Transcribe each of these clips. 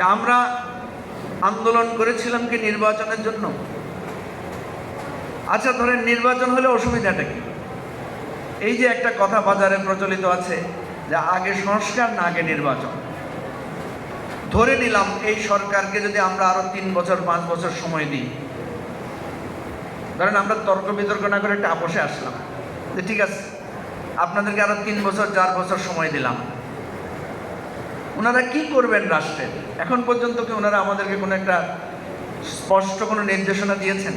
আমরা আন্দোলন করেছিলাম কি নির্বাচনের জন্য? আচ্ছা ধরেন নির্বাচন হলে অসুবিধাটা কি? এই যে একটা কথা বাজারে প্রচলিত আছে যে আগে সংস্কার না আগে নির্বাচন। ধরে নিলাম এই সরকারকে যদি আমরা আরও তিন বছর, পাঁচ বছর সময় দিই। ধরেন আমরা তর্ক বিতর্ক না করে একটা আপোষে আসলাম। যে ঠিক আছে, আপনাদেরকে আরও তিন বছর, চার বছর সময় দিলাম। ওনারা কি করবেন রাষ্ট্রে এখন পর্যন্ত কি ওনারা আমাদেরকে কোনো একটা স্পষ্ট কোনো নির্দেশনা দিয়েছেন?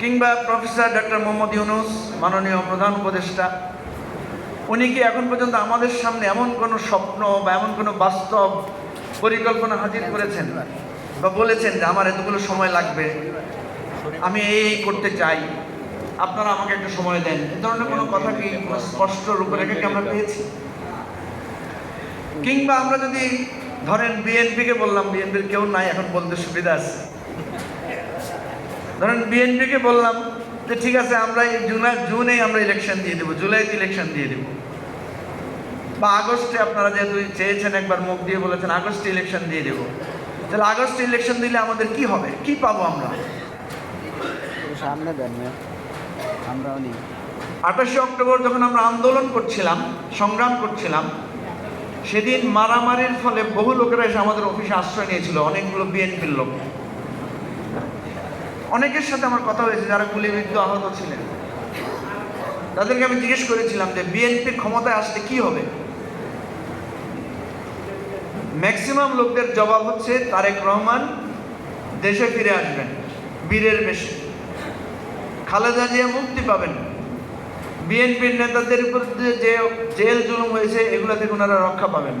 কিংবা প্রফেসর ডক্টর মোহাম্মদ ইউনুস, মাননীয় প্রধান উপদেষ্টা, উনি কি এখন পর্যন্ত আমাদের সামনে এমন কোনো স্বপ্ন বা এমন কোনো বাস্তব পরিকল্পনা হাজির করেছেন? বা বলেছেন যে আমার এতগুলো সময় লাগবে, আমি এই করতে চাই। আপনারা আমাকে একটু সময় দেন। এ ধরনের কোনো কথা কি স্পষ্ট রূপরেখা কি আমরা পেয়েছি? কিংবা আমরা যদি ধরেন বিএনপিকে বললাম বিএনপির কেউ নাই এখন বলতে সুবিধা আছে। ধরেন বিএনপিকে বললাম যে ঠিক আছে আমরা এই জুনে জুনে আমরা ইলেকশন দিয়ে দেবো জুলাইতে ইলেকশন দিয়ে দেবো। বা আগস্টে আপনারা যেহেতু চেয়েছেন একবার মুখ দিয়ে বলেছেন আগস্টে ইলেকশন দিয়ে দেবো। তাহলে আগস্টে ইলেকশন দিলে আমাদের কি হবে? কি পাবো আমরা? সামনে দেন না আমরাও আঠাশে অক্টোবর যখন আমরা আন্দোলন করছিলাম সংগ্রাম করছিলাম সেদিন মারামারির ফলে বহু লোকেরা এসে আমাদের অফিসে আশ্রয় নিয়েছিল, অনেকগুলো বিএনপির লোক। অনেকের সাথে আমার কথা হয়েছে, যারা গুলিবিদ্ধ আহত ছিলেন। তাদেরকে আমি জিজ্ঞেস করেছিলাম যে, বিএনপি ক্ষমতায় আসলে কি হবে? ম্যাক্সিমাম লোকদের জবাব হচ্ছে, তারেক রহমান দেশে ফিরে আসবেন, বীরের বেশে। খালেদা জিয়া মুক্তি পাবেন। বিএনপির নেতাদের যে যে জেল জুলুম হয়েছে এগুলো থেকে ওনারা রক্ষা পাবেন।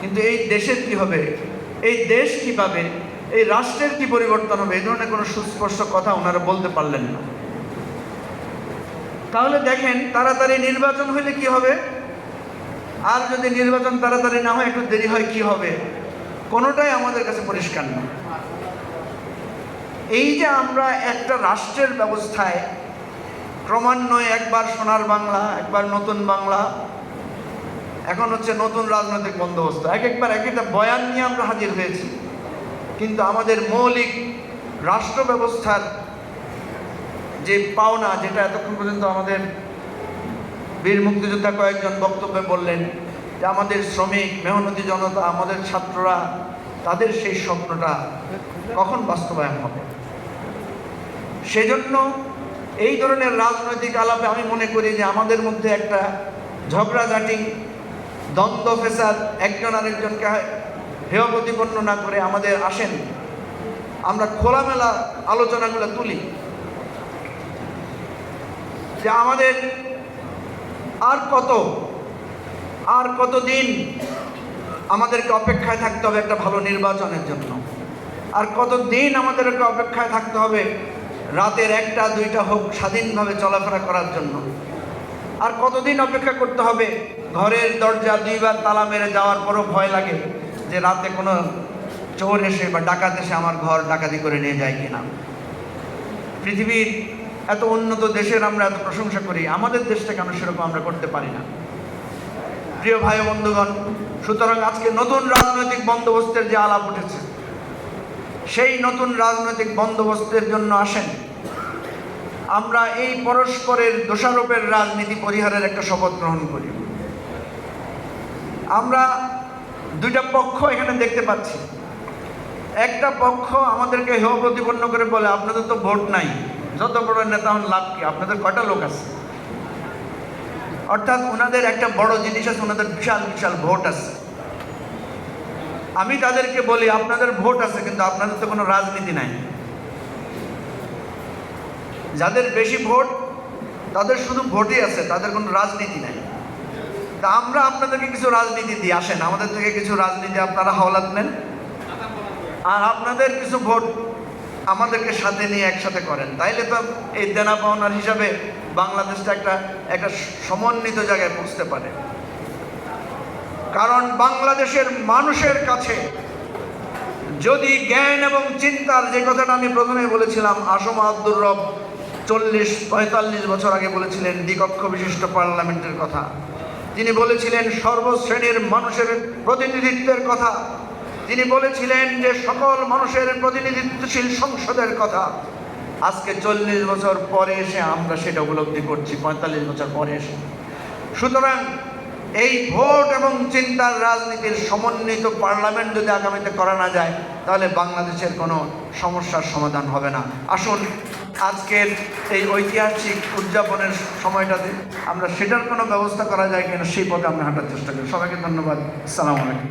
কিন্তু এই দেশের কি হবে? এই দেশ কি পাবে? এই রাষ্ট্রের কি পরিবর্তন হবে? এই ধরনের কোনো সুস্পষ্ট কথা ওনারা বলতে পারলেন না। তাহলে দেখেন, তাড়াতাড়ি নির্বাচন হলে কি হবে? আর যদি নির্বাচন তাড়াতাড়ি না হয়, একটু দেরি হয়, কি হবে? কোনোটাই আমাদের কাছে পরিষ্কার না। এই যে আমরা একটা রাষ্ট্রের ব্যবস্থায় ক্রমান্বয়ে একবার সোনার বাংলা, একবার নতুন বাংলা। এখন হচ্ছে নতুন রাজনৈতিক বন্দোবস্ত। এক একবার এক একটা বয়ান নিয়ে আমরা হাজির হয়েছি। কিন্তু আমাদের মৌলিক রাষ্ট্র ব্যবস্থার যে পাওনা, যেটা এতক্ষণ পর্যন্ত আমাদের বীর মুক্তিযোদ্ধা কয়েকজন বক্তব্যে বললেন, যে আমাদের শ্রমিক, মেহনতি জনতা, আমাদের ছাত্ররা, তাদের সেই স্বপ্নটা কখন বাস্তবায়ন হবে? সেজন্য এই ধরনের রাজনৈতিক আলাপে আমি মনে করি যে আমাদের মধ্যে একটা ঝগড়াঝাটি, দ্বন্দ্ব ফেসাদ একজন আরেকজনকে হেয় প্রতিপন্ন না করে আমাদের আসেন। আমরা খোলামেলা আলোচনাগুলো তুলি। যে আমাদের আর কত আর কত দিন আমাদেরকে অপেক্ষায় থাকতে হবে একটা ভালো নির্বাচনের জন্য? আর কত দিন আমাদেরকে অপেক্ষায় থাকতে হবে রাতের একটা, দুইটা হোক, স্বাধীনভাবে চলাফেরা করার জন্য। আর কতদিন অপেক্ষা করতে হবে? ঘরের দরজা দুইবার তালা মেরে যাওয়ার পরও ভয় লাগে যে রাতে কোনো চোর এসে বা ডাকাত এসে আমার ঘর ডাকাতি করে নিয়ে যায় কিনা। পৃথিবীর এত উন্নত দেশের আমরা এত প্রশংসা করি, আমাদের দেশটা কেন সেরকম আমরা করতে পারি না? প্রিয় ভাই বন্ধুগণ, সুতরাং আজকে নতুন রাজনৈতিক বন্দোবস্তের যে আলাপ উঠেছে সেই নতুন রাজনৈতিক বন্দোবস্তের জন্য আসেন। আমরা এই পরস্পরের দোষারোপের রাজনীতি পরিহারের একটা শপথ গ্রহণ করি। আমরা দুইটা পক্ষ এখানে দেখতে পাচ্ছি। একটা পক্ষ আমাদেরকে হেয় প্রতিপন্ন করে বলে, আপনাদের তো ভোট নাই। যত বড় নেতা হন লাভ কি? আপনাদের কয়টা লোক আছে? অর্থাৎ ওনাদের একটা বড় জিনিস আছে, ওনাদের বিশাল বিশাল ভোট আছে। আমি তাদেরকে বলি, আপনাদের ভোট আছে, কিন্তু আপনাদের তো কোনো রাজনীতি নাই। যাদের বেশি ভোট, তাদের শুধু ভোটই আছে, তাদের কোনো রাজনীতি নাই। তা আমরা আপনাদেরকে কিছু রাজনীতি দিই আসেন, আমাদের থেকে কিছু রাজনীতি আপনারা হাওলাত নেন। আর আপনাদের কিছু ভোট আমাদেরকে সাথে নিয়ে একসাথে করেন। তাইলে তো এই দেনা পাওনার হিসাবে বাংলাদেশটা একটা একটা সমন্বিত জায়গায় পৌঁছতে পারে। কারণ বাংলাদেশের মানুষের কাছে যদি জ্ঞান এবং চিন্তার যে কথাটা আমি প্রথমে বলেছিলাম, আসম আব্দুর রব চল্লিশ, পঁয়তাল্লিশ বছর আগে বলেছিলেন দ্বিকক্ষ বিশিষ্ট পার্লামেন্টের কথা। তিনি বলেছিলেন সর্বশ্রেণীর মানুষের প্রতিনিধিত্বের কথা। তিনি বলেছিলেন যে সকল মানুষের প্রতিনিধিত্বশীল সংসদের কথা। আজকে চল্লিশ বছর পরে এসে আমরা সেটা উপলব্ধি করছি, পঁয়তাল্লিশ বছর পরে এসে। সুতরাং এই ভোট এবং চিন্তার রাজনীতির সমন্বিত পার্লামেন্ট যদি আগামীতে করা না যায়, তাহলে বাংলাদেশের কোনো সমস্যার সমাধান হবে না। আসুন, আজকের এই ঐতিহাসিক উদযাপনের সময়টাতে আমরা সেটার কোনো ব্যবস্থা করা যায় কিনা সেই পথে আমরা হাঁটার চেষ্টা করি। সবাইকে ধন্যবাদ। সালাম আলাইকুম।